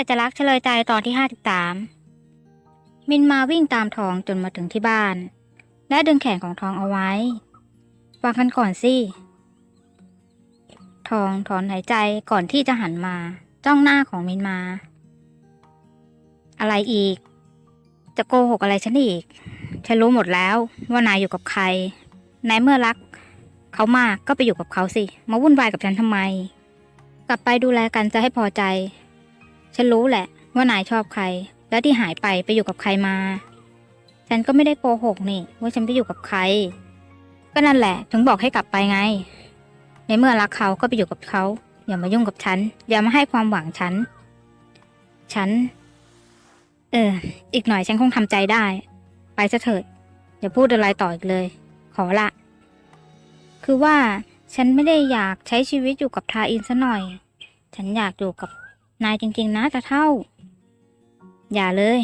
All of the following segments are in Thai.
ร่จะรักเฉลยใจตอนที่ห้าสิบสามมินมาวิ่งตามทองจนมาถึงที่บ้าน และดึงแขนของทองเอาไว้ฟังกันก่อนสิ ทองถอนหายใจก่อนที่จะหันมา จ้องหน้าของมินมา อะไรอีก จะโกหกอะไรฉันอีก ฉันรู้หมดแล้วว่านายอยู่กับใคร นายเมื่อรัก เขามากก็ไปอยู่กับเขาสิ มาวุ่นวายกับฉันทำไม กลับไปดูแลกันจะให้พอใจ ฉันรู้แหละว่านายชอบใคร แล้วที่หายไปไปอยู่กับใครมา ฉันก็ไม่ได้โกหกนี่ว่าฉันไปอยู่กับใคร ก็นั่นแหละ ถึงบอกให้กลับไปไง ในเมื่อรักเขาก็ไปอยู่กับเขาอย่ามายุ่งกับฉันอย่ามาให้ความหวังฉัน ฉัน เออ อีกหน่อยฉันคงทำใจได้ ไปซะเถิดอย่าพูดอะไรต่ออีกเลย ขอละ คือว่าฉันไม่ได้อยากใช้ชีวิตอยู่กับทาอินซะหน่อย ฉันอยากอยู่กับ นายจริง ๆ นะตาเท่า อย่าเลย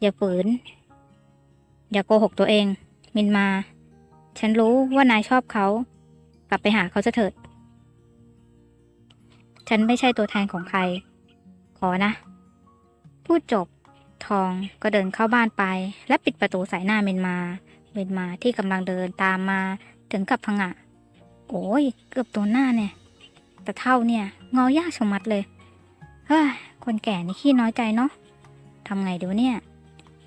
อย่าฝืน อย่าโกหกตัวเอง มินมา ฉันรู้ว่านายชอบเขา กลับไปหาเขาซะเถิด ฉันไม่ใช่ตัวแทนของใคร ขอนะ พูดจบ ทองก็เดินเข้าบ้านไป และปิดประตูใส่หน้าเมนมา เมนมาที่กำลังเดินตามมาถึงกับพังอะโอ้ย เกือบตัวหน้าเนี่ย แต่เท่าเนี่ย งอยากชะมัดเลย เฮ้ย คนแก่นี่ขี้น้อยใจเนาะทำไงดีวเนี่ย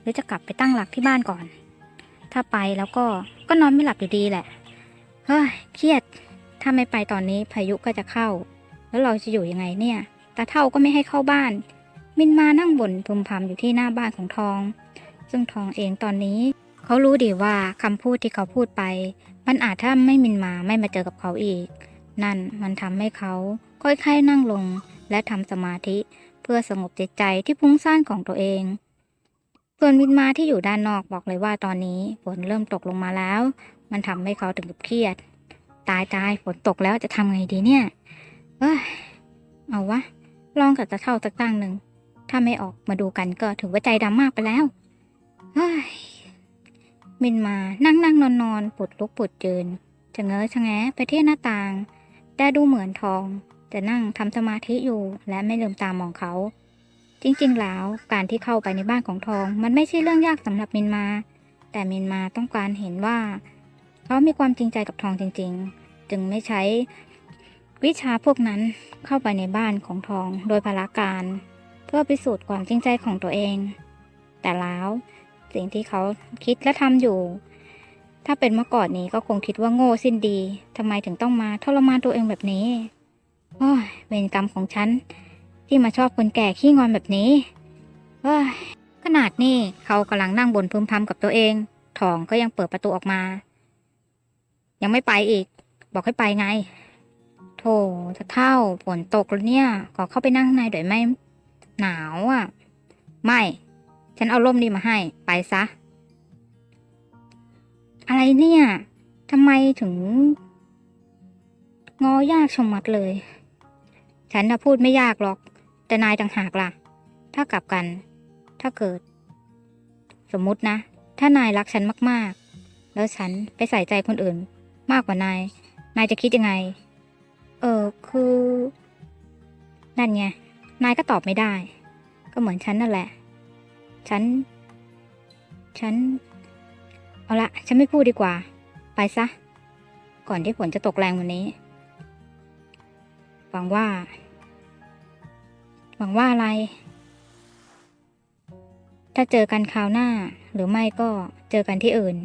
หรือจะกลับไปตั้งหลักที่บ้านก่อน ถ้าไปแล้วก็ ก็นอนไม่หลับอยู่ดีแหละ เฮ้ย เครียด ถ้าไม่ไปตอนนี้พายุก็จะเข้า แล้วเราจะอยู่ยังไงเนี่ย ตาเท่าก็ไม่ให้เข้าบ้าน มินมานั่งบ่นพึมพำอยู่ที่หน้าบ้านของทอง ซึ่งทองเองตอนนี้ เขารู้ดีว่าคำพูดที่เขาพูดไป มันอาจถ้าไม่มินมาไม่มาเจอกับเขาอีก นั่นมันทำให้เขา ค่อยๆนั่งลง และทำสมาธิ เพื่อสงบจิตใจที่พุ่งซ่านของตัวเอง ส่วนมินมาที่อยู่ด้านนอกบอกเลยว่าตอนนี้ฝนเริ่มตกลงมาแล้ว มันทำให้เขาถึงกับเครียด ตายตายฝนตกแล้วจะทำไงดีเนี่ย เอ้ยเอาวะ ลองกับตะเท่าสักตั้งหนึ่ง ถ้าไม่ออกมาดูกันก็ถือว่าใจดำมากไปแล้วเฮ้ยมินมานั่งนั่งนอนนอนปวดลุกปวดยืนจะเงยชะแงะไปที่หน้าต่าง แต่ดูเหมือนทอง จะนั่งทำสมาธิอยู่และไม่ลืมตามองเขา จริงๆ แล้วการที่เข้าไปในบ้านของทองมันไม่ใช่เรื่องยากสำหรับมินมา แต่มินมาต้องการเห็นว่า เขามีความจริงใจกับทองจริง ๆ จึงไม่ใช้วิชาพวกนั้นเข้าไปในบ้านของทองโดยพละการ เพื่อพิสูจน์ความจริงใจของตัวเอง แต่แล้วสิ่งที่เขาคิดและทำอยู่ ถ้าเป็นเมื่อก่อนนี้ก็คงคิดว่าโง่สิ้นดีทำไมถึงต้องมาทรมานตัวเองแบบนี้ โอ้ยเวรกรรมของฉัน ที่มาชอบคนแก่ขี้งอนแบบนี้เฮ้ยขนาดนี้เขากำลังนั่งบนพึมพำกับตัวเอง ทองก็ยังเปิดประตูออกมา ยังไม่ไปอีก บอกให้ไปไงโธ่จะเท่าฝนตกแล้วเนี่ย ขอเข้าไปนั่งข้างในหน่อยไหมหนาวอะ ไม่ ฉันเอาร่มนี่มาให้ ไปซะ อะไรเนี่ยทำไมถึง งอยากชะมัดเลย ฉันน่ะพูดไม่ยากหรอก แต่นายต่างหากล่ะ ถ้ากลับกัน ถ้าเกิด สมมุตินะ ถ้านายรักฉันมากๆ แล้วฉันไปใส่ใจคนอื่น มากกว่านาย นายจะคิดยังไง เออคือ นั่นไง นายก็ตอบไม่ได้ ก็เหมือนฉันนั่นแหละ ฉัน ฉัน เอาละ ฉันไม่พูดดีกว่า ไปซะ ก่อนที่ฝนจะตกแรงวันนี้หวังว่า หวังว่าอะไร ถ้าเจอกันคราวหน้า หรือไม่ก็เจอกันที่อื่น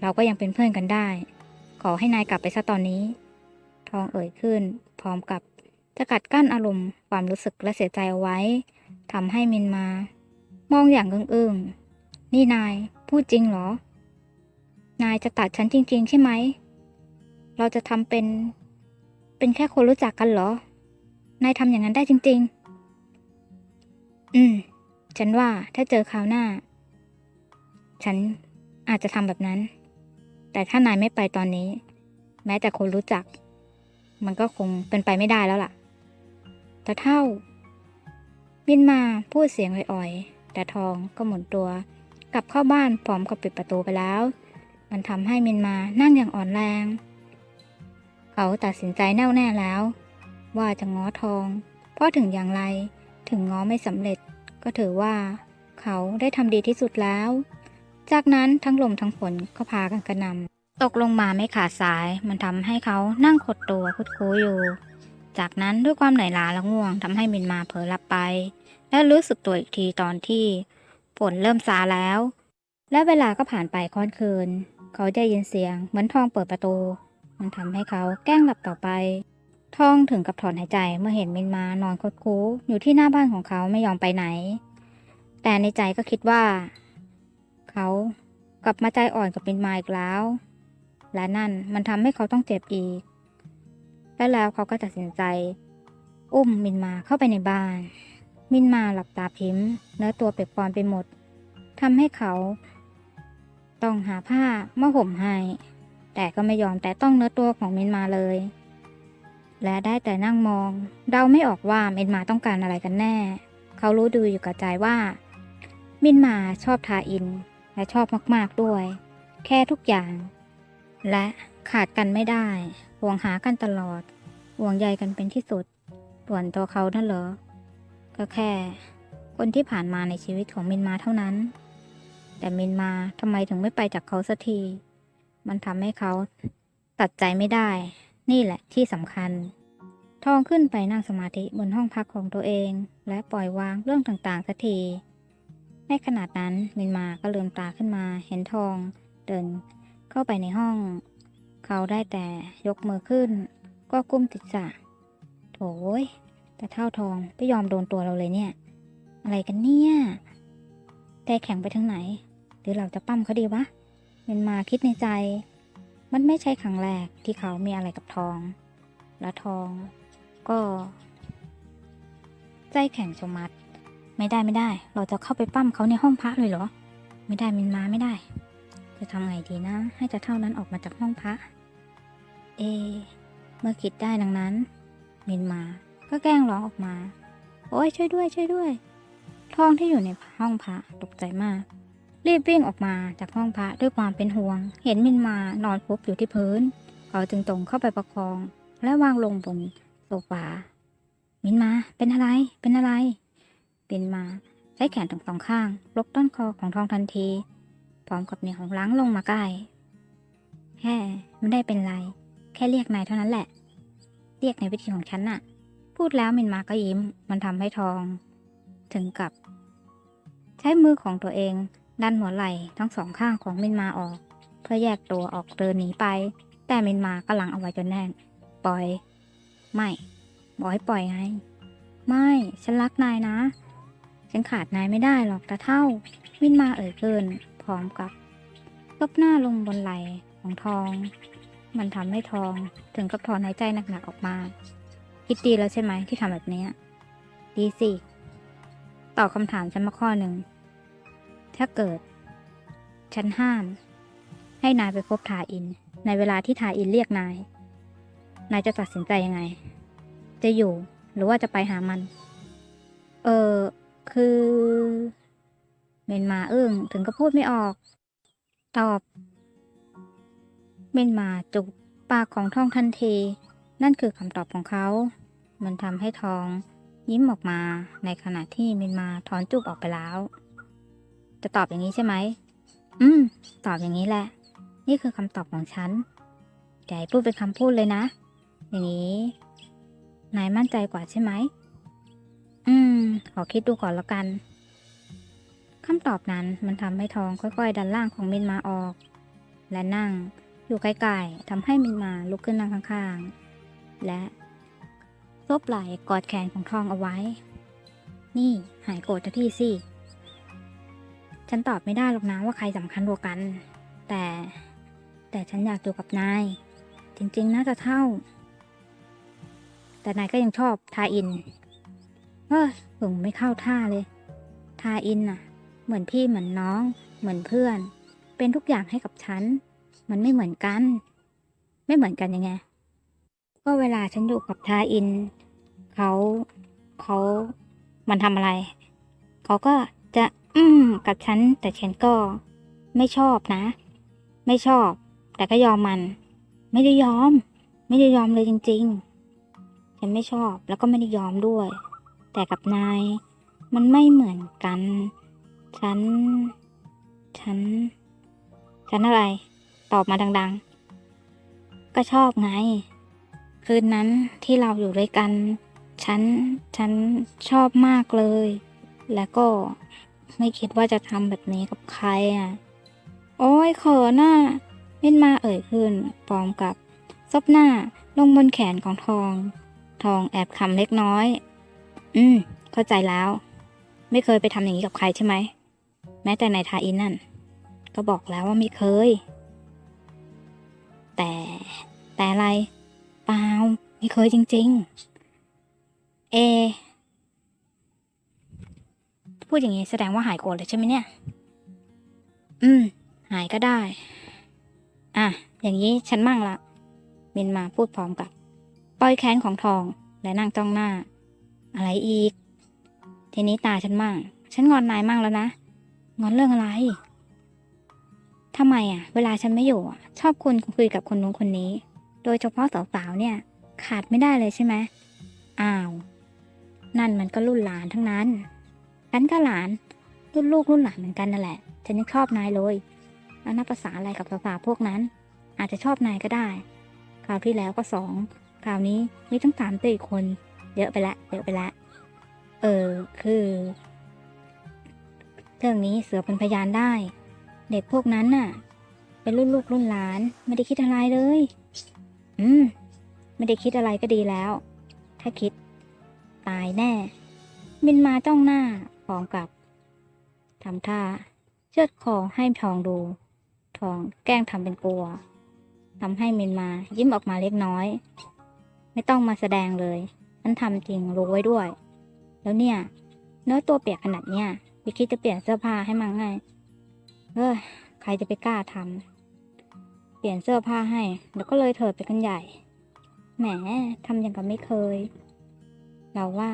เราก็ยังเป็นเพื่อนกันได้ ขอให้นายกลับไปซะตอนนี้ ทองเอ่ยขึ้น พร้อมกับจะกัดกั้นอารมณ์ความรู้สึกและเสียใจเอาไว้ทำให้มินมา มองอย่างอึ้งๆนี่นายพูดจริงเหรอ นายจะตัดฉันจริง ๆ ใช่ไหม เราจะทำเป็น เป็นแค่คนรู้จักกันเหรอ นายทำอย่างนั้นได้จริง ๆ อืม ฉันว่าถ้าเจอคราวหน้า ฉันอาจจะทำแบบนั้น แต่ถ้านายไม่ไปตอนนี้ แม้แต่คนรู้จัก มันก็คงเป็นไปไม่ได้แล้วล่ะ แต่เท่ามินมาพูดเสียงอ่อยๆ แต่ทองก็หมุนตัว กลับเข้าบ้านพร้อมกับปิดประตูไปแล้ว มันทำให้มินมานั่งอย่างอ่อนแรง เขาตัดสินใจแน่วแน่แล้ว ว่าจะง้อทอง เพราะถึงอย่างไร ถึงง้อไม่สำเร็จ ก็ถือว่า เขาได้ทำดีที่สุดแล้ว จากนั้นทั้งลมทั้งฝนก็พากันกระนำตกลงมาไม่ขาดสาย มันทำให้เขานั่งขดตัวคุดคูอยู่ จากนั้นด้วยความเหนื่อยล้าและง่วงทำให้มินมาเผลอหลับไป และรู้สึกตัวอีกทีตอนที่ฝนเริ่มซาแล้ว และเวลาก็ผ่านไปค่อนคืน เขาได้ยินเสียงเหมือนทองเปิดประตู มันทำให้เขาแกล้งหลับต่อไป ท่องถึงกับถอนหายใจเมื่อเห็นมินมานอนคดคู้อยู่ที่หน้าบ้านของเขาไม่ยอมไปไหน แต่ในใจก็คิดว่า เขากลับมาใจอ่อนกับมินมาอีกแล้ว และนั่นมันทำให้เขาต้องเจ็บอีก และแล้วเขาก็ตัดสินใจ อุ้มมินมาเข้าไปในบ้าน มินมาหลับตาพิมพ์เนื้อตัวเปียกปอนไปหมดทำให้เขาต้องหาผ้ามาห่มให้ แต่ก็ไม่ยอมแต่ต้องเนื้อตัวของมินมาเลย และได้แต่นั่งมองเดาไม่ออกว่ามินมาต้องการอะไรกันแน่ เขารู้ดูอยู่กับใจว่า มินมาชอบทาอิน และชอบมากๆด้วย แค่ทุกอย่าง และขาดกันไม่ได้ ห่วงหากันตลอด ห่วงใยกันเป็นที่สุดส่วนตัวเขานั่นเหรอ ก็แค่ คนที่ผ่านมาในชีวิตของมินมาเท่านั้น แต่มินมาทำไมถึงไม่ไปจากเขาสักที มันทำให้เขาตัดใจไม่ได้ นี่แหละที่สำคัญ ทองขึ้นไปนั่งสมาธิบนห้องพักของตัวเอง และปล่อยวางเรื่องต่างๆสักที ในขนาดนั้นมินมาก็ลืมตาขึ้นมาเห็นทอง เดินเข้าไปในห้อง เขาได้แต่ยกมือขึ้น ก็กุ้มติดสะโถยแต่เท่าทองไม่ยอมโดนตัวเราเลยเนี่ย อะไรกันเนี่ยแต่แข็งไปทางไหน หรือเราจะปั้มเขาดีวะมินมาคิดในใจ มันไม่ใช่ครั้งแรกที่เขามีอะไรกับทอง และทองก็ ใจแข็งชะมัด ไม่ได้ไม่ได้ เราจะเข้าไปปั้มเขาในห้องพระเลยเหรอ ไม่ได้มินมาไม่ได้ จะทำไงดีนะ ให้จะเท่านั้นออกมาจากห้องพระ เอ เมื่อคิดได้ดังนั้น มินมาก็แกล้งร้องออกมา โอ้ยช่วยด้วย ช่วยด้วย ทองที่อยู่ในห้องพระตกใจมาก รีบวิ่งออกมาจากห้องพระด้วยความเป็นห่วง เห็นมินมานอนฟุบอยู่ที่พื้น เขาจึงตรงเข้าไปประคอง และวางลงบนโซฟามินมาเป็นอะไรเป็นอะไรมินมาใช้แขนทั้งสองข้างลกต้นคอของทองทันที พร้อมกับเหนี่ยของล้างลงมาใกล้แค่ไม่ได้เป็นไร แค่เรียกนายเท่านั้นแหละ เรียกในวิธีของฉันน่ะ พูดแล้วมินมาก็ยิ้ม มันทำให้ทอง ถึงกับ ใช้มือของตัวเอง ดันหัวไหล่ทั้งสองข้างของมินมาออก เพื่อแยกตัวออกเดินหนีไป แต่มินมาก็หลังเอาไว้จนแน่น ปล่อย ไม่บอกให้ปล่อยไง ไม่ ฉันรักนายนะ ฉันขาดนายไม่ได้หรอกตาเท่า มินมาเอ่ยเกินพร้อมกับลบหน้าลงบนไหล่ของทอง มันทำให้ทองถึงกับถอนหายใจหนักๆออกมา คิดดีแล้วใช่ไหมที่ทำแบบนี้ ดีสิ ตอบคำถามฉันมาข้อหนึ่ง ถ้าเกิด ฉันห้าม ให้นายไปพบทาอิน ในเวลาที่ทาอินเรียกนาย นายจะตัดสินใจยังไง จะอยู่หรือว่าจะไปหามัน เออคือ เมนมาอึ้งถึงก็พูดไม่ออก ตอบ เมนมาจุกปากของทองทันที นั่นคือคำตอบของเขา มันทำให้ทองยิ้มออกมาในขณะที่เมนมาถอนจุกออกไปแล้ว จะตอบอย่างนี้ใช่ไหม อืม ตอบอย่างนี้แหละ นี่คือคำตอบของฉันอย่าให้พูดเป็นคำพูดเลยนะ อย่างนี้ นายมั่นใจกว่าใช่ไหม อืม ขอคิดดูก่อนล้วกันคำตอบนั้นมันทำให้ทองค่อย ๆ ดันล่างของมินมาออก และนั่งอยู่ใกล้ๆทำให้มินมาลุกขึ้นนั่งข้างๆ และซบไหล่กอดแขนของทองเอาไว้ นี่หายโกรธทันทีสิ ฉันตอบไม่ได้หรอกนะว่าใครสำคัญกว่ากัน แต่ แต่ฉันอยากอยู่กับนาย จริงๆ น่าจะเท่า แต่นายก็ยังชอบทาอิน เออผมไม่เข้าท่าเลย ทาอินน่ะ เหมือนพี่เหมือนน้อง เหมือนเพื่อน เป็นทุกอย่างให้กับฉัน มันไม่เหมือนกัน ไม่เหมือนกันยังไง ก็เวลาฉันอยู่กับทาอิน เขาเขามันทำอะไร เขาก็จะ อืม กับฉัน แต่ฉันก็ ไม่ชอบนะ ไม่ชอบ แต่ก็ยอมมัน ไม่ได้ยอม ไม่ได้ยอมเลยจริง ๆ ฉันไม่ชอบแล้วก็ไม่ได้ยอมด้วย แต่กับนาย มันไม่เหมือนกัน ฉัน ฉัน ฉันอะไร ตอบมาดัง ๆ ก็ชอบไง คืนนั้นที่เราอยู่ด้วยกัน ฉัน ฉันชอบมากเลย แล้วก็ ไม่คิดว่าจะทำแบบนี้กับใครอะ โอ้ยเขินน่ะเม่นมาเอ่ยขึ้นพร้อมกับ ซบหน้าลงบนแขนของทอง ทองแอบคำเล็กน้อย อืม เข้าใจแล้ว ไม่เคยไปทำอย่างนี้กับใครใช่ไหม แม้แต่ในทาอินนั่น ก็บอกแล้วว่าไม่เคย แต่ แต่อะไร เปล่า ไม่เคยจริง ๆ เอ พูดอย่างนี้แสดงว่าหายโกรธเลยใช่ไหมเนี่ย อืม หายก็ได้ อะ อย่างนี้ฉันมั่งละมินมาพูดพร้อมกับ ปล่อยแขนของทองและนั่งจ้องหน้า อะไรอีก ทีนี้ตาฉันมั่ง ฉันงอนนายมั่งแล้วนะ งอนเรื่องอะไรทำไมอะ เวลาฉันไม่อยู่อะ ชอบคุณคุยกับคนนู้นคนนี้ โดยเฉพาะสาวๆเนี่ย ขาดไม่ได้เลยใช่ไหมอ้าว นั่นมันก็รุ่นหลานทั้งนั้น ฉันก็หลาน รุ่นลูกรุ่นหลานเหมือนกันนั่นแหละ ฉันยังชอบนายเลยแล้วนับภาษาอะไรกับสาวๆพวกนั้น อาจจะชอบนายก็ได้ คราวที่แล้วก็สองคราวนี้มีทั้งสามตัวอีกคน เยอะไปละเยอะไปละ เออคือ เรื่องนี้เสือเป็นพยานได้ เด็กพวกนั้นน่ะ เป็นรุ่นลูกรุ่นหลาน ไม่ได้คิดอะไรเลย อืม ไม่ได้คิดอะไรก็ดีแล้ว ถ้าคิด ตายแน่มินมาจ้องหน้า อมกับทำท่า เชือดคอให้ทองดู ทองแกล้งทำเป็นกลัวทำให้มินมายิ้มออกมาเล็กน้อย ไม่ต้องมาแสดงเลยมันทำจริงรู้ไว้ด้วย แล้วเนี่ย เนื้อตัวเปียกขนาดเนี้ยไม่คิดจะเปลี่ยนเสื้อผ้าให้มั้งไงเออใครจะไปกล้าทำเปลี่ยนเสื้อผ้าให้เดี๋ยวก็เลยเถิดไปกันใหญ่ แหมทำอย่างกับไม่เคย เราว่า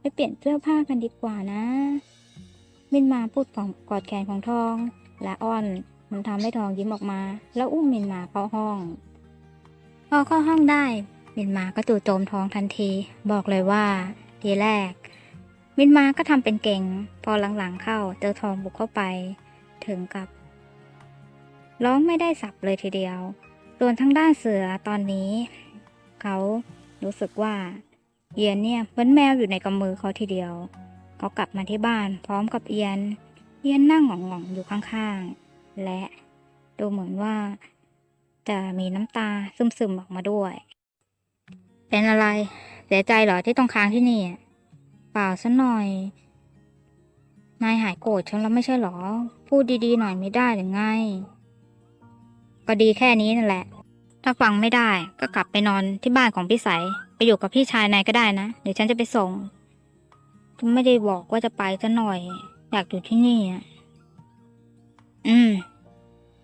ไปเปลี่ยนเสื้อผ้ากันดีกว่านะ มินมาพูดของกอดแขนของทอง และอ้อนมันทำให้ทองยิ้มออกมา แล้วอุ้มมินมาเข้าห้อง พอเข้าห้องได้ มินมาก็จู่โจมทองทันที บอกเลยว่า ทีแรก มินมาก็ทำเป็นเก่ง พอหลังๆเข้าเจอทองบุกเข้าไป ถึงกับ ร้องไม่ได้สับเลยทีเดียวส่วนทางด้านเสือตอนนี้ เขารู้สึกว่า เอียนเนี่ยเหมือนแมวอยู่ในกำมือเขาทีเดียว เขากลับมาที่บ้านพร้อมกับเอียน เอียนนั่งหงองๆอยู่ข้างๆ และดูเหมือนว่า จะมีน้ำตาซึมๆออกมาด้วย เป็นอะไร เสียใจเหรอที่ต้องค้างที่นี่ เปล่าซะหน่อย นายหายโกรธฉันแล้วไม่ใช่เหรอ พูดดีๆหน่อยไม่ได้หรือไง ก็ดีแค่นี้นั่นแหละ ถ้าฟังไม่ได้ก็กลับไปนอนที่บ้านของพี่ใสย ไปอยู่กับพี่ชายนายก็ได้นะ เดี๋ยวฉันจะไปส่งฉันไม่ได้บอกว่าจะไปซะหน่อย อยากอยู่ที่นี่อะ อืม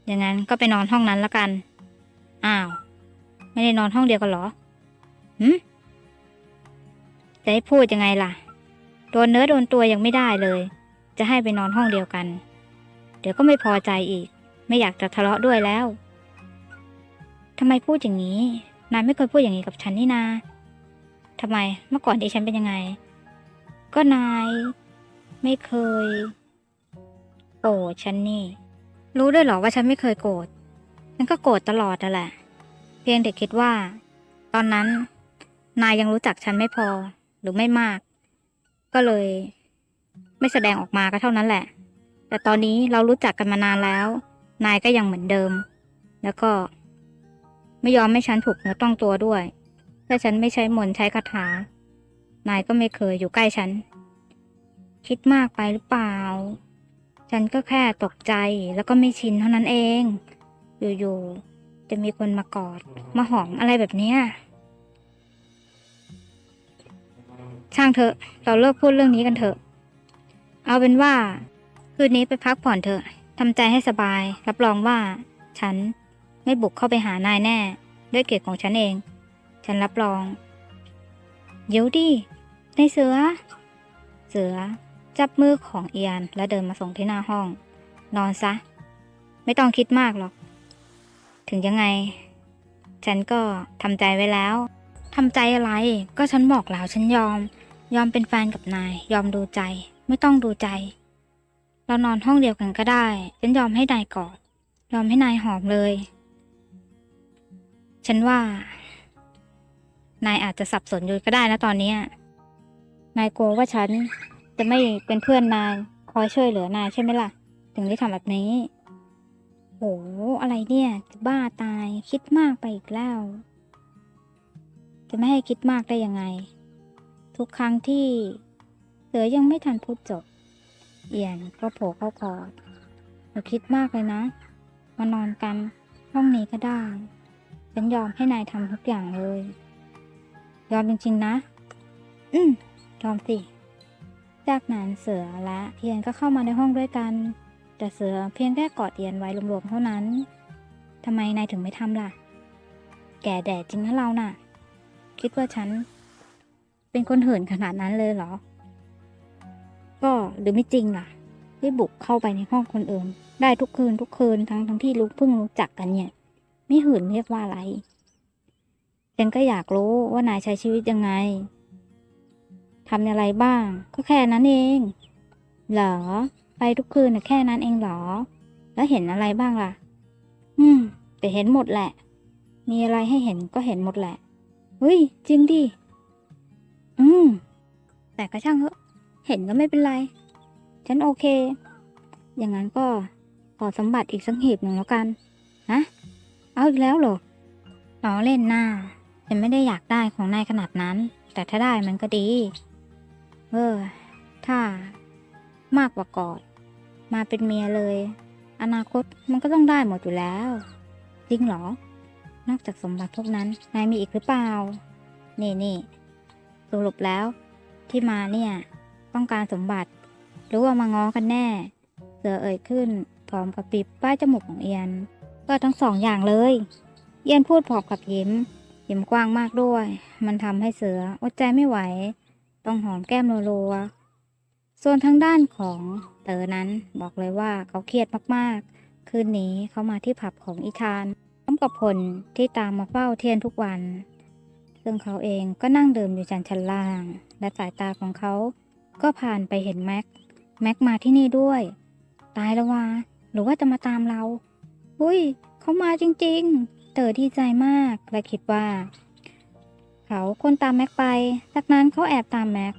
อย่างนั้นก็ไปนอนห้องนั้นละกัน อ้าว ไม่ได้นอนห้องเดียวกันเหรอหืมจะให้พูดยังไงล่ะ โดนเนื้อโดนตัวยังไม่ได้เลย จะให้ไปนอนห้องเดียวกัน เดี๋ยวก็ไม่พอใจอีก ไม่อยากจะทะเลาะด้วยแล้วทำไมพูดอย่างนี้ นายไม่เคยพูดอย่างนี้กับฉันนี่นา ทำไมเมื่อก่อนที่ฉันเป็นยังไง ก็นายไม่เคย โกรธฉันนี่ รู้ด้วยหรอว่าฉันไม่เคยโกรธฉันก็โกรธตลอดนั่นแหละ เพียงแต่คิดว่า ตอนนั้นนายยังรู้จักฉันไม่พอหรือไม่มาก ก็เลย ไม่แสดงออกมาก็เท่านั้นแหละ แต่ตอนนี้เรารู้จักกันมานานแล้ว นายก็ยังเหมือนเดิม แล้วก็ ไม่ยอมให้ฉันถูกเนื้อต้องตัวด้วย ถ้าฉันไม่ใช้มนต์ใช้คาถา นายก็ไม่เคยอยู่ใกล้ฉัน คิดมากไปหรือเปล่า ฉันก็แค่ตกใจแล้วก็ไม่ชินเท่านั้นเอง อยู่ๆ จะมีคนมากอด มาหอมอะไรแบบเนี้ยช่างเถอะ เราเลิกพูดเรื่องนี้กันเถอะ เอาเป็นว่า คืนนี้ไปพักผ่อนเถอะทำใจให้สบาย รับรองว่า ฉันไม่บุกเข้าไปหานายแน่ ด้วยเกียรติของฉันเอง ฉันรับรอง เดี๋ยวดิในเสือ เสือจับมือของเอียนแล้วเดินมาส่งที่หน้าห้อง นอนซะ ไม่ต้องคิดมากหรอก ถึงยังไง ฉันก็ทำใจไว้แล้วทำใจอะไร ก็ฉันบอกแล้วฉันยอม ยอมเป็นแฟนกับนาย ยอมดูใจ ไม่ต้องดูใจ เรานอนห้องเดียวกันก็ได้ ฉันยอมให้นายกอดยอมให้นายหอมเลย ฉันว่า นายอาจจะสับสนอยู่ก็ได้นะตอนนี้นายกลัวว่าฉันจะไม่เป็นเพื่อนนายคอยช่วยเหลือนายใช่ไหมล่ะ ถึงได้ทำแบบนี้โหอะไรเนี่ยจะบ้าตายคิดมากไปอีกแล้ว จะไม่ให้คิดมากได้ยังไง ทุกครั้งที่เสือยังไม่ทันพูดจบ เอียนก็โผล่เข้ากอดหนูคิดมากเลยนะ มานอนกันห้องนี้ก็ได้ ฉันยอมให้นายทำทุกอย่างเลย ยอมจริงๆนะ อืมยอมสิ จากนั้นเสือและเทียนก็เข้ามาในห้องด้วยกัน แต่เสือเพียงแค่กอดเทียนไว้รวมๆเท่านั้นทำไมนายถึงไม่ทำล่ะ แก่แดดจริงนะเราน่ะ คิดว่าฉัน เป็นคนเหินขนาดนั้นเลยเหรอ ก็หรือไม่จริงล่ะที่บุกเข้าไปในห้องคนอื่น ได้ทุกคืนทุกคืนทั้งทั้งที่รู้เพิ่งรู้จักกันเนี่ย ไม่หื่นเรียกว่าอะไร ฉันก็อยากรู้ว่านายใช้ชีวิตยังไงทำอะไรบ้าง ก็แค่นั้นเอง เหรอ ไปทุกคืนแค่นั้นเองเหรอ แล้วเห็นอะไรบ้างล่ะ อืม แต่เห็นหมดแหละ มีอะไรให้เห็นก็เห็นหมดแหละเฮ้ย จริงดิ อืม แต่ก็ช่างเถอะ เห็นก็ไม่เป็นไร ฉันโอเค อย่างนั้นก็ขอสมบัติอีกสักหีบหนึ่งแล้วกันฮะเอาอีกแล้วเหรอล้อเล่นหน้า ฉันไม่ได้อยากได้ของนายขนาดนั้น แต่ถ้าได้มันก็ดี เออ ถ้ามากกว่ากอด มาเป็นเมียเลย อนาคตมันก็ต้องได้หมดอยู่แล้ว จริงเหรอ นอกจากสมบัติพวกนั้น นายมีอีกหรือเปล่า นี่นี่สรุปแล้ว ที่มาเนี่ย ต้องการสมบัติ หรือว่ามาง้อกันแน่ เสือเอ่ยขึ้นพร้อมกับปิบป้ายจมูกของเอียน ก็ทั้งสองอย่างเลย เอียนพูดพร้อมกับยิ้ม ยิ้มกว้างมากด้วย มันทำให้เสืออดใจไม่ไหว ต้องหอมแก้มรัวๆส่วนทางด้านของเต๋อนั้นบอกเลยว่าเขาเครียดมากๆ คืนนี้เขามาที่ผับของอีธานพร้อมกับพลที่ตามมาเฝ้าเทียนทุกวัน ซึ่งเขาเองก็นั่งดื่มอยู่จันชั้นล่าง และสายตาของเขาก็ผ่านไปเห็นแม็ก แม็กมาที่นี่ด้วย ตายแล้ววะหรือว่าจะมาตามเรา อุ้ย เขามาจริง ๆ เต๋อดีใจมากและคิดว่า เขาคนตามแม็กไป จากนั้นเขาแอบตามแม็ก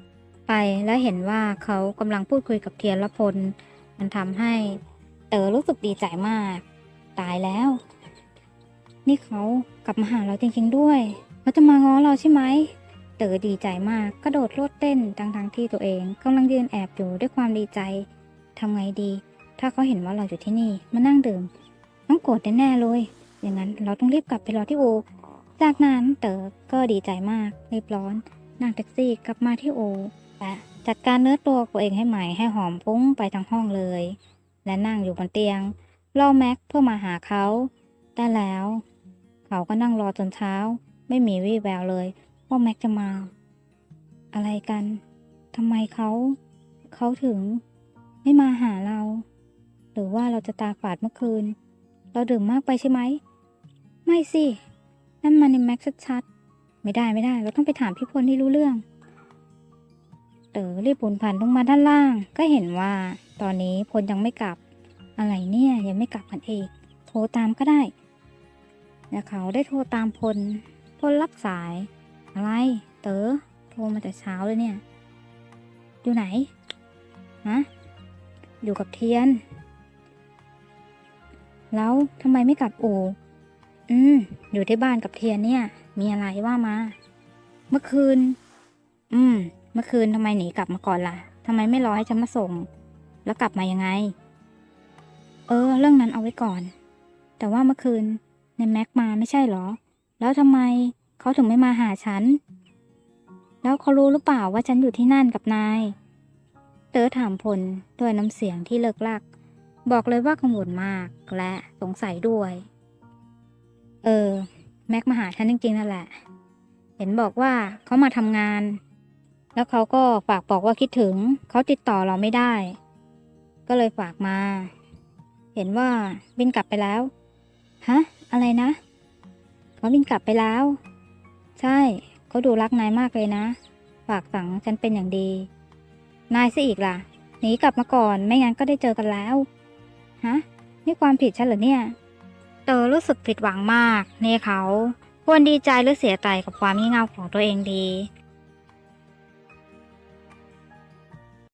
ไปและเห็นว่าเขากำลังพูดคุยกับเทียนละพล มันทำให้เต๋อรู้สึกดีใจมาก ตายแล้ว นี่เขากลับมาหาเราจริง ๆ ด้วยเขาจะมาง้อเราใช่ไหมเต๋อดีใจมากกระโดดโลดเต้นทั้งทงที่ตัวเองกำลังยืนแอบอยู่ด้วยความดีใจทำไงดี ถ้าเขาเห็นว่าเราอยู่ที่นี่มานั่งดื่มต้องโกรธแน่ๆเลย อย่างนั้นเราต้องรีบกลับไปรอที่อู่จากนั้นเต๋อก็ดีใจมากรีบร้อนนั่งแท็กซี่กลับมาที่อู่และจัดการเนื้อตัวตัวเองให้ใหม่ให้หอมฟุ้งไปทั้งห้องเลย และนั่งอยู่บนเตียงรอแม็กเพื่อมาหาเขาแต่แล้ว เขาก็นั่งรอจนเช้า ไม่มีวี่แววเลยว่าแม็กจะมา อะไรกันทำไมเขาเขาถึงไม่มาหาเรา หรือว่าเราจะตาฝาดเมื่อคืน เราดื่มมากไปใช่ไหม ไม่สิ นั่นมันในแม็กชัดๆ ไม่ได้ไม่ได้ เราต้องไปถามพี่พลที่รู้เรื่อง เต๋อรีบปุนผ่านลงมาด้านล่าง ก็เห็นว่าตอนนี้พลยังไม่กลับ อะไรเนี่ยยังไม่กลับกันเอง โทรตามก็ได้และเขาได้โทรตามพล พลรับสาย อะไร เต๋อโทรมาแต่เช้าเลยเนี่ย อยู่ไหน ฮะ อยู่กับเทียน แล้วทำไมไม่กลับอู่ อืม อยู่ที่บ้านกับเทียนเนี่ย มีอะไรว่ามา เมื่อคืน อืม เมื่อคืนทำไมหนีกลับมาก่อนล่ะทำไมไม่รอให้ฉันมาส่ง แล้วกลับมายังไง เออ เรื่องนั้นเอาไว้ก่อน แต่ว่าเมื่อคืนในแม็กมาไม่ใช่เหรอ แล้วทำไมเขาถึงไม่มาหาฉัน แล้วเขารู้หรือเปล่าว่าฉันอยู่ที่นั่นกับนาย เต๋อถามพลด้วยน้ำเสียงที่เลิกลัก บอกเลยว่ากังวลมากและสงสัยด้วย เออ แม็กมาหาฉันจริงๆนั่นแหละ เห็นบอกว่าเขามาทำงาน แล้วเขาก็ฝากบอกว่าคิดถึง เขาติดต่อเราไม่ได้ ก็เลยฝากมา เห็นว่าบินกลับไปแล้ว ฮะ อะไรนะเขาบินกลับไปแล้ว ใช่เขาดูรักนายมากเลยนะ ฝากฝังฉันเป็นอย่างดี นายสิอีกล่ะหนีกลับมาก่อนไม่งั้นก็ได้เจอกันแล้ว ฮะ นี่ความผิดฉันเหรอเนี่ย เตอรู้สึกผิดหวังมากในเขาควรดีใจหรือเสียใจกับความงี่เง่าของตัวเองดี